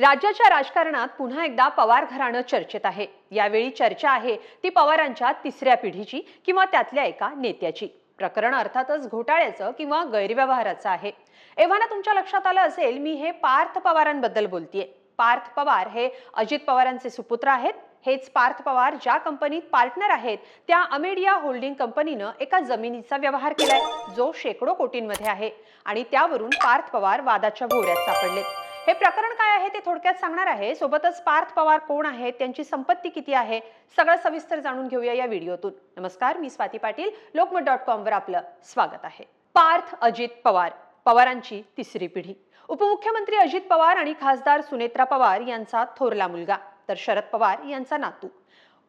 राज्याच्या राजकारणात पुन्हा एकदा पवार घराणं चर्चेत आहे. यावेळी चर्चा आहे ती पवारांच्या तिसऱ्या पिढीची किंवा त्यातल्या एका नेत्याची. प्रकरण अर्थातच घोटाळ्याचं किंवा गैरव्यवहाराचं आहे. एव्हाना तुमच्या लक्षात आलं असेल मी हे पार्थ पवारांबद्दल बोलतीये. पार्थ पवार हे अजित पवारांचे सुपुत्र आहेत. हेच पार्थ पवार ज्या कंपनीत पार्टनर आहेत त्या अमेडिया होल्डिंग कंपनीनं एका जमिनीचा व्यवहार केलाय. जो शेकडो कोटींमध्ये आहे. आणि त्यावरून पार्थ पवार वादाच्या भोवऱ्यात सापडलेत. हे प्रकरण काय आहे ते थोडक्यात सांगणार आहे. सोबतच पार्थ पवार कोण आहेत त्यांची संपत्ती किती आहे सगळं सविस्तर जाणून घेऊया या व्हिडिओतून. नमस्कार मी स्वाती पाटील लोकमत डॉट कॉम वर आपलं स्वागत आहे. पार्थ अजित पवार पवारांची तिसरी पिढी. उपमुख्यमंत्री अजित पवार आणि खासदार सुनेत्रा पवार यांचा थोरला मुलगा तर शरद पवार यांचा नातू.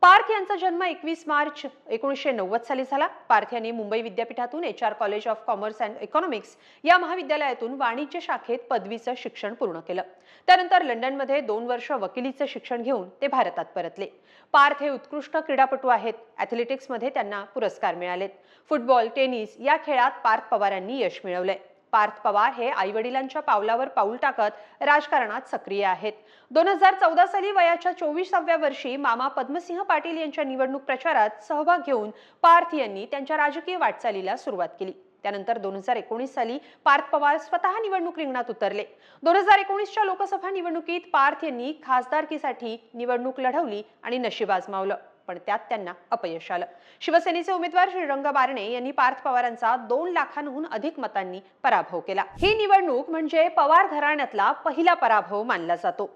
पार्थ यांचा जन्म एकवीस मार्च एकोणीसशे नव्वद साली झाला. पार्थ यांनी मुंबई विद्यापीठातून H R college of commerce and economics या महाविद्यालयातून वाणिज्य शाखेत पदवीचं शिक्षण पूर्ण केलं. त्यानंतर लंडनमध्ये दोन वर्ष वकिलीचं शिक्षण घेऊन ते भारतात परतले. पार्थ हे उत्कृष्ट क्रीडापटू आहेत. ॲथलेटिक्समध्ये त्यांना पुरस्कार मिळालेत. फुटबॉल टेनिस या खेळात पार्थ पवारांनी यश मिळवलंय. पार्थ पवार हे आई वडिलांच्या पावलावर पाऊल टाकत राजकारणात सक्रिय आहेत. दोन हजार चौदा साली वयाच्या चोवीसाव्या वर्षी मामा पद्मसिंह पाटील यांच्या निवडणूक प्रचारात सहभाग घेऊन पार्थ यांनी त्यांच्या राजकीय वाटचालीला सुरुवात केली. त्यानंतर दोन हजार एकोणीस साली पार्थ पवार स्वतः निवडणूक रिंगणात उतरले. दोन हजार एकोणीसच्या लोकसभा निवडणुकीत पार्थ यांनी खासदारकीसाठी निवडणूक लढवली आणि नशीब आजमावलं. पण त्यात त्यांना अपयश आलं. शिवसेनेचे उमेदवार श्रीरंग बारणे यांनी पार्थ पवारांचा दोन लाखांहून अधिक मतांनी पराभव केला. ही निवडणूक म्हणजे पवार घराण्यातला पहिला पराभव मानला जातो.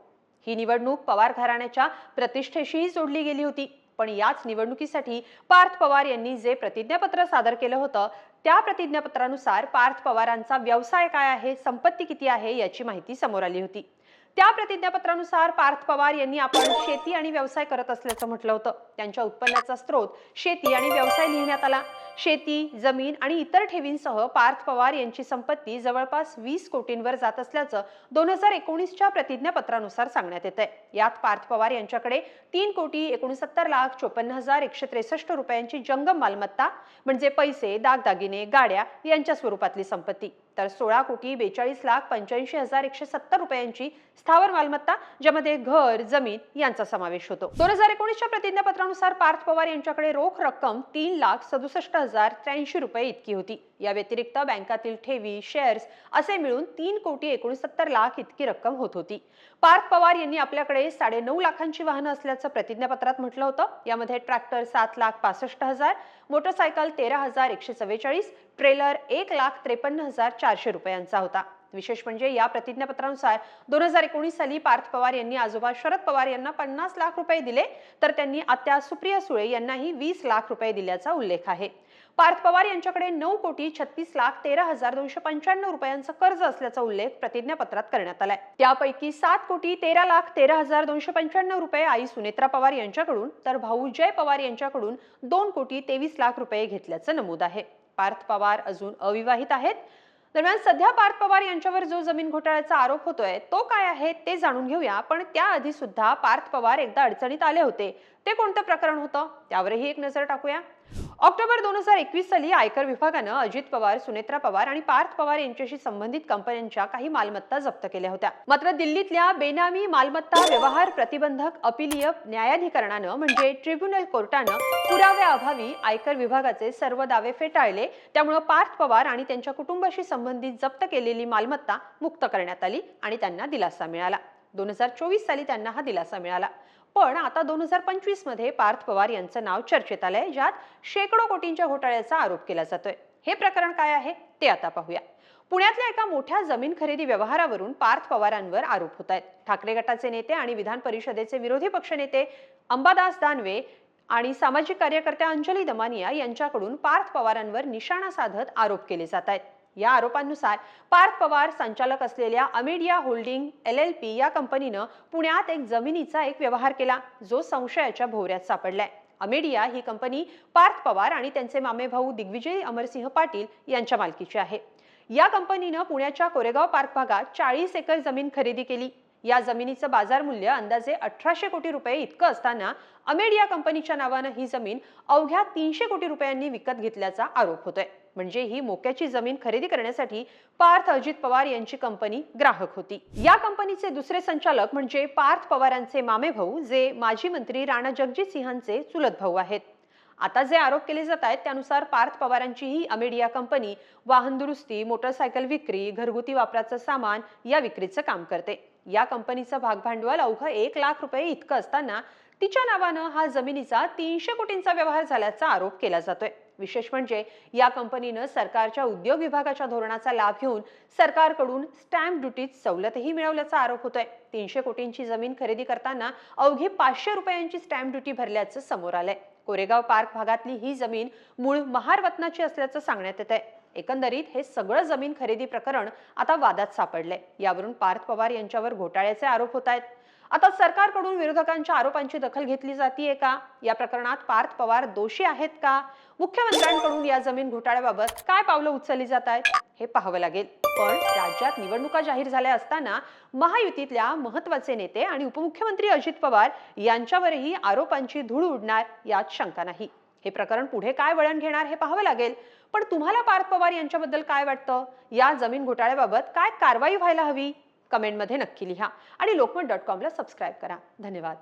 ही निवडणूक पवार घराण्याच्या प्रतिष्ठेशीही जोडली गेली होती. पण याच निवडणुकीसाठी पार्थ पवार यांनी जे प्रतिज्ञापत्र सादर केलं होतं त्या प्रतिज्ञापत्रानुसार पार्थ पवारांचा व्यवसाय काय आहे संपत्ती किती आहे याची माहिती समोर आली होती. त्या प्रतिज्ञापत्रानुसार पार्थ पवार यांनी आपण शेती आणि व्यवसाय करत असल्याचं म्हटलं होतं. त्यांच्या उत्पन्नाचा स्रोत शेती आणि व्यवसाय लिहिण्यात आला. शेती जमीन आणि इतर ठेवींसह पार्थ पवार यांची संपत्ती जवळपास वीस कोटींवर जात असल्याचं दोन हजार एकोणीसच्या प्रतिज्ञापत्रानुसार सांगण्यात येत आहे यात पार्थ पवार यांच्याकडे तीन कोटी एकोणसत्तर लाख चोपन्न हजार एकशे त्रेसष्ट रुपयांची जंगम मालमत्ता म्हणजे पैसे दागदागिने गाड्या यांच्या स्वरूपातली संपत्ती. तर सोळा कोटी बेचाळीस लाख पंच्याऐंशी हजार एकशे सत्तर रुपयांची स्थावर मालमत्ता ज्यामध्ये घर जमीन यांचा समावेश होतो. दोन हजार एकोणीसच्या प्रतिज्ञापत्रानुसार पार्थ पवार यांच्याकडे रोख रक्कम तीन लाख सदुसष्ट हजार त्र्याऐंशी रुपये इतकी होती. या व्यतिरिक्त बँकातील ठेवी शेअर्स असे मिळून तीन कोटी एकोणसत्तर लाख इतकी रक्कम होत होती. पार्थ पवार यांनी आपल्याकडे साडे नऊ लाखांची वाहनं असल्याचं प्रतिज्ञापत्रात म्हटलं होतं. यामध्ये ट्रॅक्टर सात लाख पासष्ट हजार मोटरसायकल तेरा हजार एकशे चव्वेचाळीस ट्रेलर एक लाख त्रेपन्न हजार चारशे रुपयांचा होता. विशेष म्हणजे या प्रतिज्ञापत्रानुसार दोन हजार एकोणीस साली पार्थ पवार यांनी आजोबा शरद पवार यांना पन्नास लाख रुपये दिले तर त्यांनी आत्या सुप्रिया सुळे यांनाही वीस लाख रुपये दिल्याचा उल्लेख आहे. पार्थ पवार यांच्याकडे नऊ कोटी छत्तीस लाख तेरा हजार दोनशे पंच्याण्णव रुपयांचं कर्ज असल्याचा उल्लेख प्रतिज्ञापत्रात करण्यात आलाय. त्यापैकी सात कोटी तेरा लाख तेरा हजार दोनशे पंच्याण्णव रुपये आई सुनेत्रा पवार यांच्याकडून तर भाऊ जय पवार यांच्याकडून दोन कोटी तेवीस लाख रुपये घेतल्याचं नमूद आहे. पार्थ पवार अजून अविवाहित आहेत. दरम्यान सध्या पार्थ पवार यांच्यावर जो जमीन घोटाळ्याचा आरोप होतोय तो काय आहे ते जाणून घेऊया. पण त्याआधी सुद्धा पार्थ पवार एकदा अडचणीत आले होते. ते कोणतं प्रकरण होतं? त्यावरही एक नजर टाकूया. ऑक्टोबर दोन हजार एकवीस साली आयकर विभागानं अजित पवार सुनेत्रा पवार आणि पार्थ पवार यांच्याशी संबंधित कंपन्यांच्या काही मालमत्ता जप्त केल्या होत्या. मात्र दिल्लीतल्या बेनामी मालमत्ता व्यवहार प्रतिबंधक अपिलीय न्यायाधिकरणानं म्हणजे ट्रिब्युनल कोर्टानं पुराव्याअभावी आयकर विभागाचे सर्व दावे फेटाळले. त्यामुळे पार्थ पवार आणि त्यांच्या कुटुंबाशी संबंधित जप्त केलेली मालमत्ता मुक्त करण्यात आली आणि त्यांना दिलासा मिळाला. दोन हजार चोवीस साली त्यांना हा दिलासा मिळाला. पण आता दोन हजार पंचवीसमध्ये पार्थ पवार यांचं नाव चर्चेत आलंय ज्यात शेकडो कोटींच्या घोटाळ्याचा आरोप केला जातोय. हे प्रकरण काय आहे ते आता पाहूया. पुण्यातल्या एका मोठ्या जमीन खरेदी व्यवहारावरून पार्थ पवारांवर आरोप होत आहेत ठाकरे गटाचे नेते आणि विधान परिषदेचे विरोधी पक्षनेते अंबादास दानवे आणि सामाजिक कार्यकर्त्या अंजली दमानिया यांच्याकडून पार्थ पवारांवर निशाणा साधत आरोप केले जात आहेत. या आरोपांनुसार पार्थ पवार संचालक असलेल्या Amadea holding L L P या कंपनीनं पुण्यात एक जमिनीचा एक व्यवहार केला जो संशयाच्या भोवऱ्यात सापडलाय. अमेडिया ही कंपनी पार्थ पवार आणि त्यांचे मामे भाऊ दिग्विजय अमरसिंह पाटील यांच्या मालकीची आहे. या कंपनीनं पुण्याच्या कोरेगाव पार्क भागात चाळीस एकर जमीन खरेदी केली. या जमिनीचं बाजार मूल्य अंदाजे अठराशे कोटी रुपये इतकं असताना अमेडिया कंपनीच्या नावानं ही जमीन अवघ्या तीनशे कोटी रुपयांनी विकत घेतल्याचा आरोप होतोय. म्हणजे ही मोक्याची जमीन खरेदी करण्यासाठी पार्थ अजित पवार यांची कंपनी ग्राहक होती. या कंपनीचे दुसरे संचालक म्हणजे पार्थ पवारांचे मामे भाऊ जे माजी मंत्री राणा जगजित सिंहांचे चुलत भाऊ आहेत. आता जे आरोप केले जात आहेत त्यानुसार पार्थ पवारांची ही अमेडिया कंपनी वाहन दुरुस्ती मोटरसायकल विक्री घरगुती वापराचं सामान या विक्रीचं काम करते. या कंपनीचं भागभांडवल अवघं एक लाख रुपये इतकं असताना तिच्या नावानं हा जमिनीचा तीनशे कोटींचा व्यवहार झाल्याचा आरोप केला जातोय. विशेष म्हणजे या कंपनीनं सरकारच्या उद्योग विभागाच्या धोरणाचा लाभ घेऊन सरकारकडून स्टॅम्प ड्युटीत सवलतही मिळवल्याचा आरोप होतोय. तीनशे कोटींची जमीन खरेदी करताना अवघी पाचशे रुपयांची स्टॅम्प ड्युटी भरल्याचं समोर आलंय. कोरेगाव पार्क भागातली ही जमीन मूळ महारवतनाची असल्याचं सांगण्यात येत आहे एकंदरीत हे सगळं जमीन खरेदी प्रकरण आता वादात सापडलंय. यावरून पार्थ पवार यांच्यावर घोटाळ्याचे आरोप होत आहेत आता सरकारकडून विरोधकांच्या आरोपांची दखल घेतली जातीये का? या प्रकरणात पार्थ पवार दोषी आहेत का? मुख्यमंत्र्यांकडून या जमीन घोटाळ्याबाबत काय पावलं उचलली जात आहेत हे पाहावं लागेल. पण राज्यात निवडणुका जाहीर झाल्या असताना महायुतीतल्या महत्त्वाचे नेते आणि उपमुख्यमंत्री अजित पवार यांच्यावरही आरोपांची धूळ उडणार यात शंका नाही. हे प्रकरण पुढे काय वळण घेणार हे पाहावं लागेल. पण तुम्हाला पार्थ पवार यांच्याबद्दल काय वाटतं? या जमीन घोटाळ्याबाबत काय कारवाई व्हायला हवी? कमेंटमध्ये नक्की लिहा आणि लोकमत डॉट कॉमला सबस्क्राईब करा. धन्यवाद.